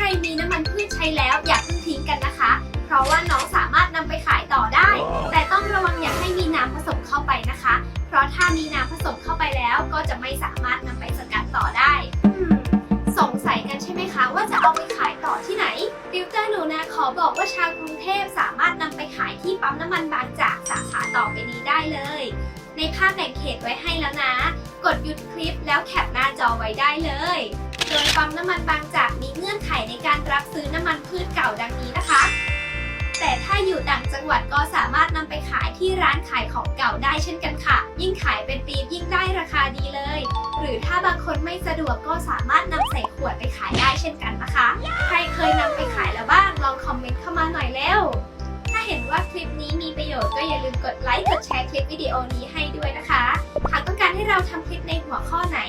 ใครมีน้ำมันพืชใช้แล้วอย่าเพิ่งทิ้งกันนะคะ เพราะว่าน้องสามารถนำไปขายต่อได้ แต่ต้องระวังอย่าให้มีน้ำผสมเข้าไปนะคะ เพราะถ้ามีน้ำผสมเข้าไปแล้วก็จะไม่สามารถนำไปสกัดต่อได้อืมสงสัยกันใช่ไหมคะ ว่าจะเอาไปขายต่อที่ไหนดิวเตอร์หนูนาขอบอกว่าชาวกรุงเทพสามารถนำไปขายที่ปั๊มน้ำมันบางจากสาขาต่อไปนี้ได้เลย ในภาพแบ่งเขตไว้ให้แล้วนะ กดหยุดคลิปแล้วแคปหน้าจอไว้ได้เลย โดยปั๊มน้ำมันบางจากมีเงื่อนไขในกา รับซื้อน้ำมันพืชเก่าดังนี้นะคะ แต่ถ้าอยู่ต่างจังหวัดก็สามารถนำไปขายที่ร้านขายของเก่าได้เช่นกันค่ะ ยิ่งขายเป็นปียิ่งได้ราคาดีเลย หรือถ้าบางคนไม่สะดวกก็สามารถนำใส่ขวดไปขายได้เช่นกันนะคะ ใครเคยนำไปขายแล้วบ้างลองคอมเมนต์เข้ามาหน่อยเร็วถ้าเห็นว่าคลิปนี้มีประโยชน์ก็อย่าลืมกดไลค์กดแชร์คลิปวิดีโอนี้ให้ด้วยนะคะหากต้องการให้เราทำคลิปในหัวข้อไหน